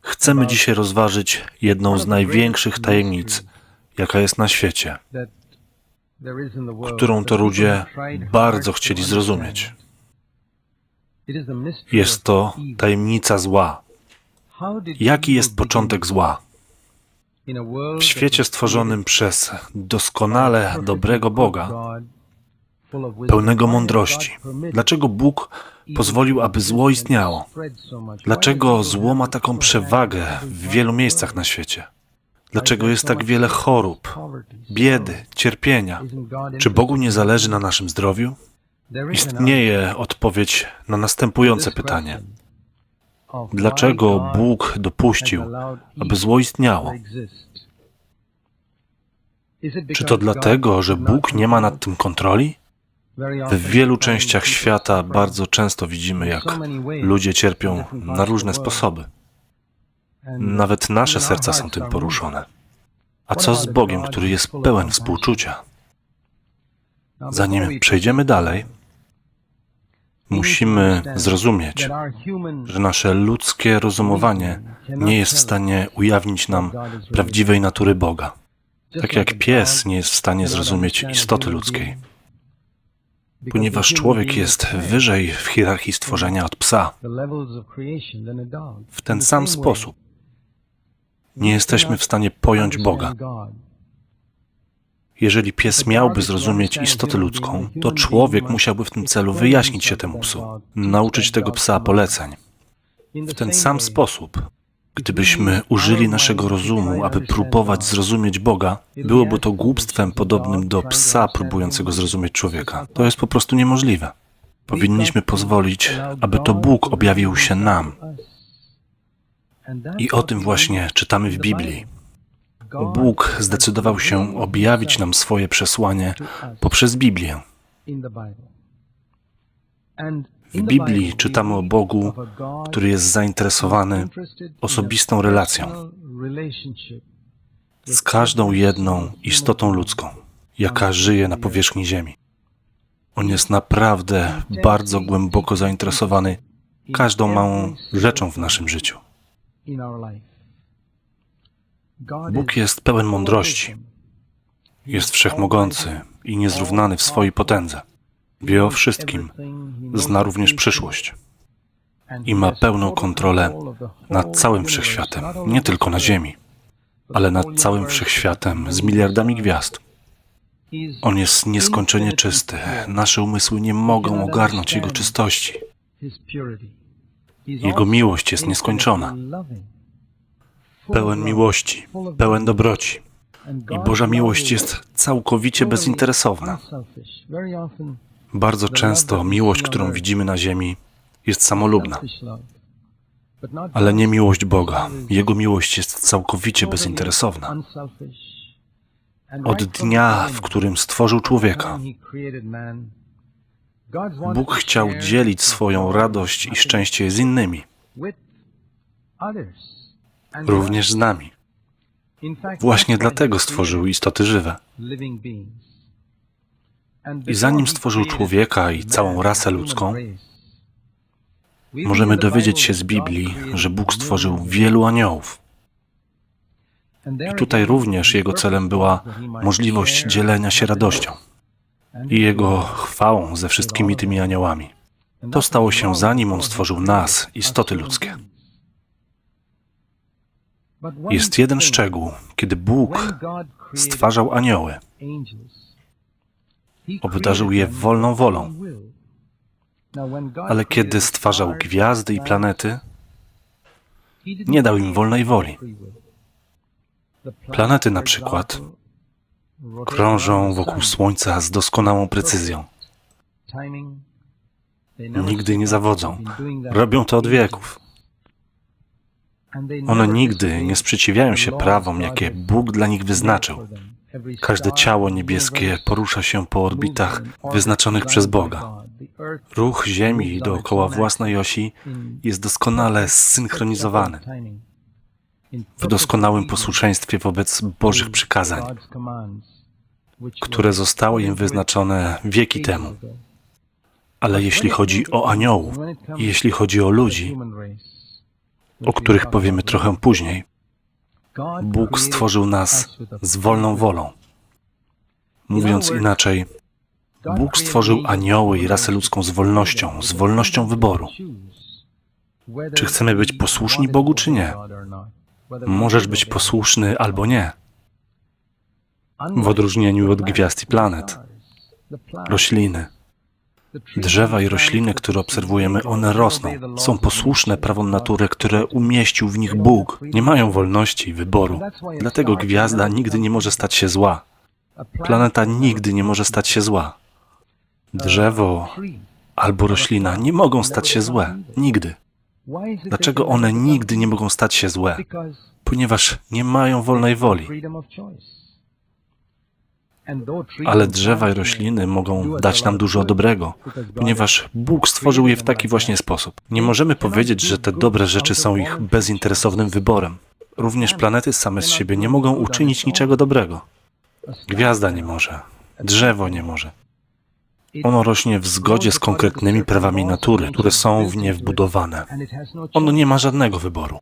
Chcemy dzisiaj rozważyć jedną z największych tajemnic, jaka jest na świecie, którą to ludzie bardzo chcieli zrozumieć. Jest to tajemnica zła. Jaki jest początek zła? W świecie stworzonym przez doskonale dobrego Boga, pełnego mądrości. Dlaczego Bóg pozwolił, aby zło istniało? Dlaczego zło ma taką przewagę w wielu miejscach na świecie? Dlaczego jest tak wiele chorób, biedy, cierpienia? Czy Bogu nie zależy na naszym zdrowiu? Istnieje odpowiedź na następujące pytanie. Dlaczego Bóg dopuścił, aby zło istniało? Czy to dlatego, że Bóg nie ma nad tym kontroli? W wielu częściach świata bardzo często widzimy, jak ludzie cierpią na różne sposoby. Nawet nasze serca są tym poruszone. A co z Bogiem, który jest pełen współczucia? Zanim przejdziemy dalej, musimy zrozumieć, że nasze ludzkie rozumowanie nie jest w stanie ujawnić nam prawdziwej natury Boga. Tak jak pies nie jest w stanie zrozumieć istoty ludzkiej, ponieważ człowiek jest wyżej w hierarchii stworzenia od psa. W ten sam sposób nie jesteśmy w stanie pojąć Boga. Jeżeli pies miałby zrozumieć istotę ludzką, to człowiek musiałby w tym celu wyjaśnić się temu psu, nauczyć tego psa poleceń. W ten sam sposób, gdybyśmy użyli naszego rozumu, aby próbować zrozumieć Boga, byłoby to głupstwem podobnym do psa próbującego zrozumieć człowieka. To jest po prostu niemożliwe. Powinniśmy pozwolić, aby to Bóg objawił się nam. I o tym właśnie czytamy w Biblii. Bóg zdecydował się objawić nam swoje przesłanie poprzez Biblię. W Biblii czytamy o Bogu, który jest zainteresowany osobistą relacją z każdą jedną istotą ludzką, jaka żyje na powierzchni Ziemi. On jest naprawdę bardzo głęboko zainteresowany każdą małą rzeczą w naszym życiu. Bóg jest pełen mądrości, jest wszechmogący i niezrównany w swojej potędze. Wie o wszystkim, zna również przyszłość i ma pełną kontrolę nad całym wszechświatem, nie tylko na Ziemi, ale nad całym wszechświatem z miliardami gwiazd. On jest nieskończenie czysty. Nasze umysły nie mogą ogarnąć Jego czystości. Jego miłość jest nieskończona. Pełen miłości, pełen dobroci. I Boża miłość jest całkowicie bezinteresowna. Bardzo często miłość, którą widzimy na ziemi, jest samolubna, ale nie miłość Boga. Jego miłość jest całkowicie bezinteresowna. Od dnia, w którym stworzył człowieka, Bóg chciał dzielić swoją radość i szczęście z innymi, również z nami. Właśnie dlatego stworzył istoty żywe. I zanim stworzył człowieka i całą rasę ludzką, możemy dowiedzieć się z Biblii, że Bóg stworzył wielu aniołów. I tutaj również Jego celem była możliwość dzielenia się radością i Jego chwałą ze wszystkimi tymi aniołami. To stało się zanim On stworzył nas, istoty ludzkie. Jest jeden szczegół, kiedy Bóg stwarzał anioły, obdarzył je wolną wolą, ale kiedy stwarzał gwiazdy i planety, nie dał im wolnej woli. Planety na przykład krążą wokół Słońca z doskonałą precyzją. Nigdy nie zawodzą. Robią to od wieków. One nigdy nie sprzeciwiają się prawom, jakie Bóg dla nich wyznaczył. Każde ciało niebieskie porusza się po orbitach wyznaczonych przez Boga. Ruch Ziemi dookoła własnej osi jest doskonale zsynchronizowany w doskonałym posłuszeństwie wobec Bożych przykazań, które zostały im wyznaczone wieki temu. Ale jeśli chodzi o aniołów, jeśli chodzi o ludzi, o których powiemy trochę później, Bóg stworzył nas z wolną wolą. Mówiąc inaczej, Bóg stworzył anioły i rasę ludzką z wolnością, z wolnością wyboru. Czy chcemy być posłuszni Bogu, czy nie? Możesz być posłuszny albo nie, w odróżnieniu od gwiazd i planet. Rośliny, drzewa i rośliny, które obserwujemy, one rosną. Są posłuszne prawom natury, które umieścił w nich Bóg. Nie mają wolności i wyboru. Dlatego gwiazda nigdy nie może stać się zła. Planeta nigdy nie może stać się zła. Drzewo albo roślina nie mogą stać się złe. Nigdy. Dlaczego one nigdy nie mogą stać się złe? Ponieważ nie mają wolnej woli. Ale drzewa i rośliny mogą dać nam dużo dobrego, ponieważ Bóg stworzył je w taki właśnie sposób. Nie możemy powiedzieć, że te dobre rzeczy są ich bezinteresownym wyborem. Również planety same z siebie nie mogą uczynić niczego dobrego. Gwiazda nie może, drzewo nie może. Ono rośnie w zgodzie z konkretnymi prawami natury, które są w nie wbudowane. Ono nie ma żadnego wyboru.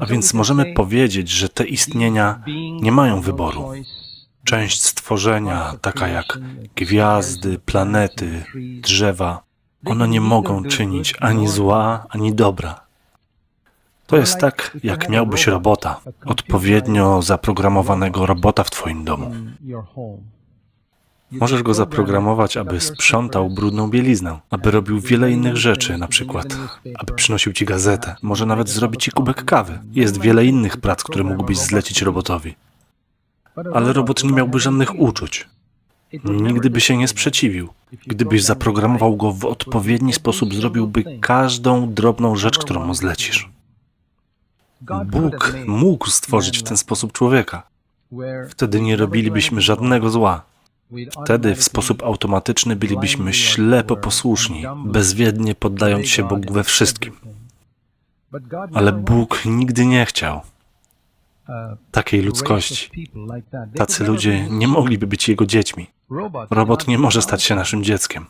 A więc możemy powiedzieć, że te istnienia nie mają wyboru. Część stworzenia, taka jak gwiazdy, planety, drzewa, one nie mogą czynić ani zła, ani dobra. To jest tak, jak miałbyś robota, odpowiednio zaprogramowanego robota w Twoim domu. Możesz go zaprogramować, aby sprzątał brudną bieliznę, aby robił wiele innych rzeczy, na przykład, aby przynosił ci gazetę, może nawet zrobić ci kubek kawy. Jest wiele innych prac, które mógłbyś zlecić robotowi. Ale robot nie miałby żadnych uczuć. Nigdy by się nie sprzeciwił. Gdybyś zaprogramował go w odpowiedni sposób, zrobiłby każdą drobną rzecz, którą mu zlecisz. Bóg mógł stworzyć w ten sposób człowieka. Wtedy nie robilibyśmy żadnego zła. Wtedy w sposób automatyczny bylibyśmy ślepo posłuszni, bezwiednie poddając się Bogu we wszystkim. Ale Bóg nigdy nie chciał takiej ludzkości. Tacy ludzie nie mogliby być Jego dziećmi. Robot nie może stać się naszym dzieckiem,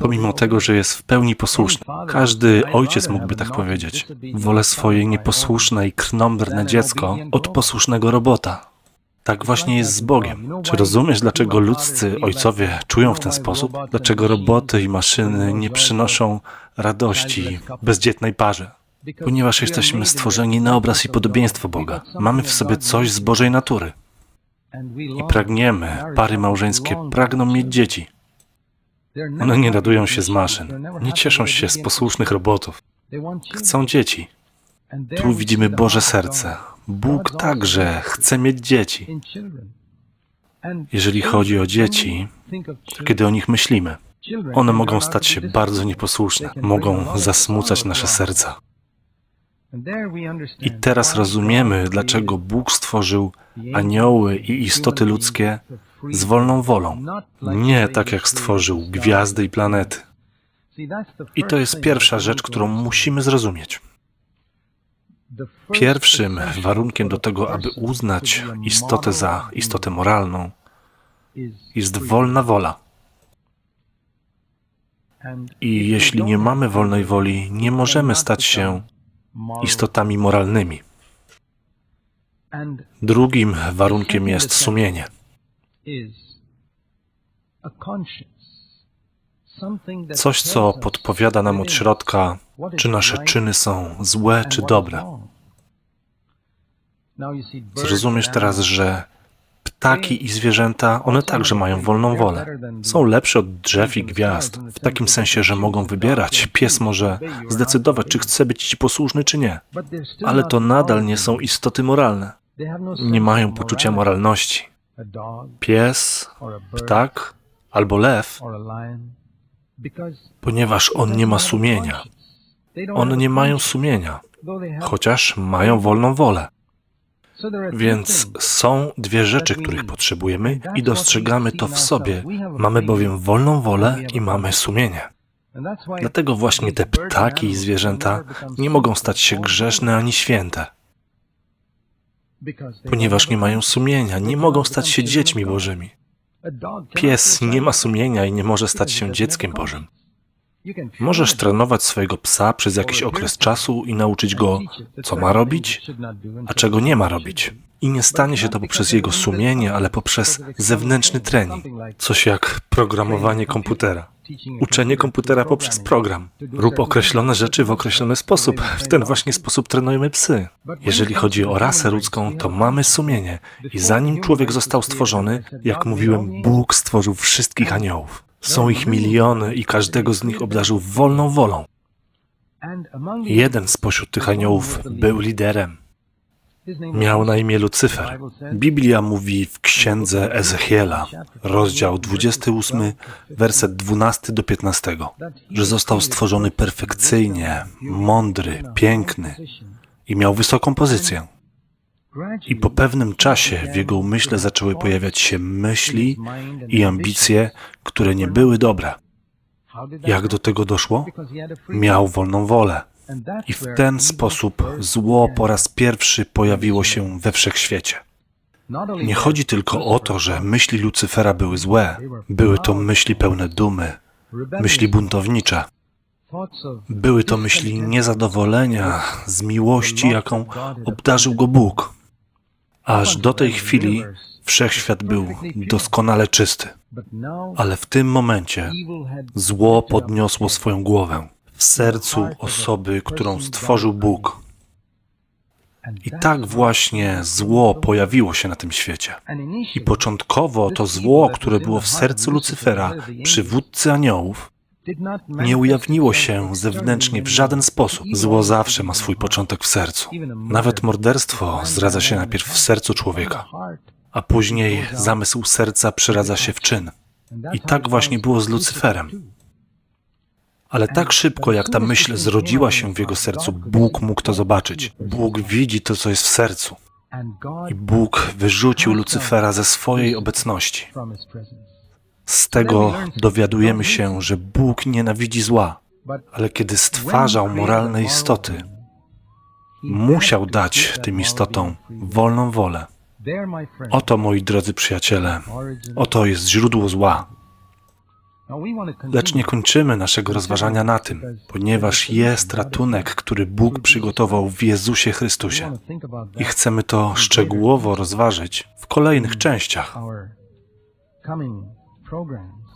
pomimo tego, że jest w pełni posłuszny. Każdy ojciec mógłby tak powiedzieć. Wolę swoje nieposłuszne i krnąbrne dziecko od posłusznego robota. Tak właśnie jest z Bogiem. Czy rozumiesz, dlaczego ludzcy ojcowie czują w ten sposób? Dlaczego roboty i maszyny nie przynoszą radości bezdzietnej parze? Ponieważ jesteśmy stworzeni na obraz i podobieństwo Boga. Mamy w sobie coś z Bożej natury. I pragniemy, pary małżeńskie pragną mieć dzieci. One nie radują się z maszyn, nie cieszą się z posłusznych robotów. Chcą dzieci. Tu widzimy Boże serce. Bóg także chce mieć dzieci. Jeżeli chodzi o dzieci, to kiedy o nich myślimy, one mogą stać się bardzo nieposłuszne, mogą zasmucać nasze serca. I teraz rozumiemy, dlaczego Bóg stworzył anioły i istoty ludzkie z wolną wolą. Nie tak jak stworzył gwiazdy i planety. I to jest pierwsza rzecz, którą musimy zrozumieć. Pierwszym warunkiem do tego, aby uznać istotę za istotę moralną, jest wolna wola. I jeśli nie mamy wolnej woli, nie możemy stać się istotami moralnymi. Drugim warunkiem jest sumienie. Coś, co podpowiada nam od środka, czy nasze czyny są złe czy dobre. Zrozumiesz teraz, że ptaki i zwierzęta, one także mają wolną wolę. Są lepsze od drzew i gwiazd, w takim sensie, że mogą wybierać. Pies może zdecydować, czy chce być ci posłuszny, czy nie. Ale to nadal nie są istoty moralne. Nie mają poczucia moralności. Pies, ptak albo lew, ponieważ on nie ma sumienia. One nie mają sumienia, chociaż mają wolną wolę. Więc są dwie rzeczy, których potrzebujemy i dostrzegamy to w sobie. Mamy bowiem wolną wolę i mamy sumienie. Dlatego właśnie te ptaki i zwierzęta nie mogą stać się grzeszne ani święte. Ponieważ nie mają sumienia, nie mogą stać się dziećmi Bożymi. Pies nie ma sumienia i nie może stać się dzieckiem Bożym. Możesz trenować swojego psa przez jakiś okres czasu i nauczyć go, co ma robić, a czego nie ma robić. I nie stanie się to poprzez jego sumienie, ale poprzez zewnętrzny trening. Coś jak programowanie komputera. Uczenie komputera poprzez program. Rób określone rzeczy w określony sposób. W ten właśnie sposób trenujemy psy. Jeżeli chodzi o rasę ludzką, to mamy sumienie. I zanim człowiek został stworzony, jak mówiłem, Bóg stworzył wszystkich aniołów. Są ich miliony i każdego z nich obdarzył wolną wolą. Jeden spośród tych aniołów był liderem. Miał na imię Lucyfer. Biblia mówi w księdze Ezechiela, rozdział 28, werset 12 do 15, że został stworzony perfekcyjnie, mądry, piękny i miał wysoką pozycję. I po pewnym czasie w jego umyśle zaczęły pojawiać się myśli i ambicje, które nie były dobre. Jak do tego doszło? Miał wolną wolę. I w ten sposób zło po raz pierwszy pojawiło się we wszechświecie. Nie chodzi tylko o to, że myśli Lucyfera były złe. Były to myśli pełne dumy, myśli buntownicze. Były to myśli niezadowolenia z miłości, jaką obdarzył go Bóg. Aż do tej chwili wszechświat był doskonale czysty. Ale w tym momencie zło podniosło swoją głowę w sercu osoby, którą stworzył Bóg. I tak właśnie zło pojawiło się na tym świecie. I początkowo to zło, które było w sercu Lucyfera, przywódcy aniołów, nie ujawniło się zewnętrznie w żaden sposób. Zło zawsze ma swój początek w sercu. Nawet morderstwo zdradza się najpierw w sercu człowieka, a później zamysł serca przeradza się w czyn. I tak właśnie było z Lucyferem. Ale tak szybko, jak ta myśl zrodziła się w jego sercu, Bóg mógł to zobaczyć. Bóg widzi to, co jest w sercu. I Bóg wyrzucił Lucyfera ze swojej obecności. Z tego dowiadujemy się, że Bóg nienawidzi zła, ale kiedy stwarzał moralne istoty, musiał dać tym istotom wolną wolę. Oto, moi drodzy przyjaciele, oto jest źródło zła. Lecz nie kończymy naszego rozważania na tym, ponieważ jest ratunek, który Bóg przygotował w Jezusie Chrystusie. I chcemy to szczegółowo rozważyć w kolejnych częściach.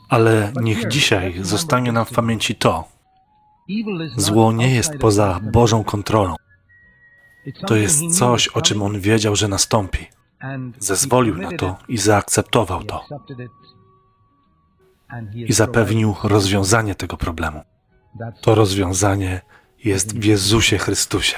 Ale niech dzisiaj zostanie nam w pamięci to. Zło nie jest poza Bożą kontrolą. To jest coś, o czym On wiedział, że nastąpi. Zezwolił na to i zaakceptował to. I zapewnił rozwiązanie tego problemu. To rozwiązanie jest w Jezusie Chrystusie.